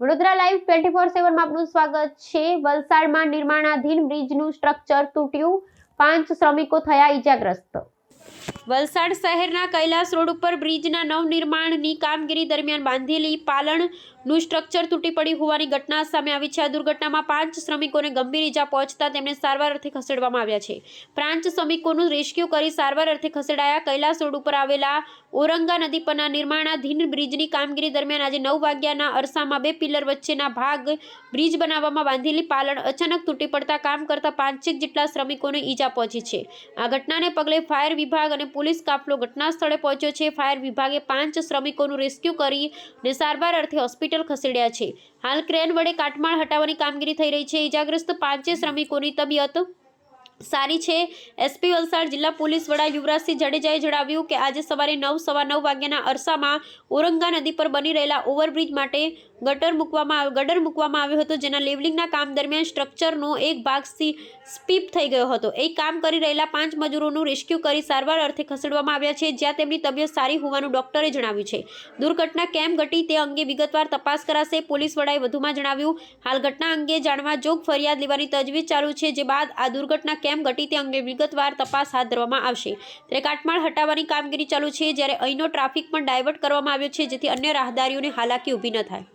Vadodara live twenty four સેવનમાં આપનું સ્વાગત છે. વલસાડમાં નિર્માણાધીન બ્રિજનું સ્ટ્રક્ચર તૂટ્યું. પાંચ શ્રમિકો થયા ઈજાગ્રસ્ત. વલસાડ શહેરના કૈલાસ રોડ ઉપર બ્રિજના નવનિર્માણની કામગીરી દરમિયાન બાંધેલી પાલણનું સ્ટ્રક્ચર તૂટી પડ્યું હોવાની ઘટના સામે આવી છે. આ દુર્ઘટનામાં પાંચ શ્રમિકોને ગંભીર ઈજા પહોંચતા તેમને સારવાર અર્થે ખસેડવામાં આવ્યા છે. પાંચ શ્રમિકોનું રેસ્ક્યુ કરી સારવાર અર્થે ખસેડાયા કૈલાસ રોડ ઉપર આવેલા ઓરંગા નદી પરના નિર્માણાધીન બ્રિજની કામગીરી દરમિયાન આજે નવ વાગ્યાના અરસામાં બે પિલર વચ્ચેના ભાગ બ્રિજ બનાવવામાં બાંધેલી પાલણ અચાનક તૂટી પડતા કામ કરતા પાંચેક જેટલા શ્રમિકોને ઈજા પહોંચી છે. આ ઘટનાને પગલે ફાયર વિભાગ અને પોલીસ કાફલો ઘટના સ્થળે પહોંચ્યો છે. ફાયર વિભાગે પાંચ શ્રમિકોનું રેસ્ક્યુ કરી ને સારવાર અર્થે હોસ્પિટલ ખસેડ્યા છે. હાલ ક્રેન વડે કાટમાળ હટાવવાની કામગીરી થઈ રહી છે. ઈજાગ્રસ્ત પાંચે શ્રમિકોની તબિયત સારી છે. એસપી વલસાડ જિલ્લા પોલીસ વડા યુવરાજસિંહ જાડેજાએ જણાવ્યું કે આજે સવારે નવ, સવા નવ વાગ્યાના અરસામાં ઓરંગા નદી પર બની રહેલા ઓવરબ્રિજ માટે ગટર મૂકવામાં ગટર મૂકવામાં આવ્યો હતો, જેના લેવલિંગના કામ દરમિયાન સ્ટ્રક્ચરનો એક ભાગ સ્પીપ થઈ ગયો હતો. એ કામ કરી રહેલા પાંચ મજૂરોનું રેસ્ક્યુ કરી સારવાર અર્થે ખસેડવામાં આવ્યા છે, જ્યાં તેમની તબિયત સારી હોવાનું ડોક્ટરે જણાવ્યું છે. દુર્ઘટના કેમ ઘટી તે અંગે વિગતવાર તપાસ કરાશે, પોલીસ વડાએ વધુમાં જણાવ્યું. હાલ ઘટના અંગે જાણવા જોગ ફરિયાદ લેવાની તજવીજ ચાલુ છે, જે બાદ આ દુર્ઘટના કેમ ઘટી તે અંગે વિગતવાર તપાસ હાથ ધરવામાં આવશે. ત્યારે કાટમાળ હટાવવાની કામગીરી ચાલુ છે, જ્યારે અહીંનો ટ્રાફિક પણ ડાયવર્ટ કરવામાં આવ્યો છે, જેથી અન્ય રાહદારીઓને હાલાકી ઊભી ન થાય.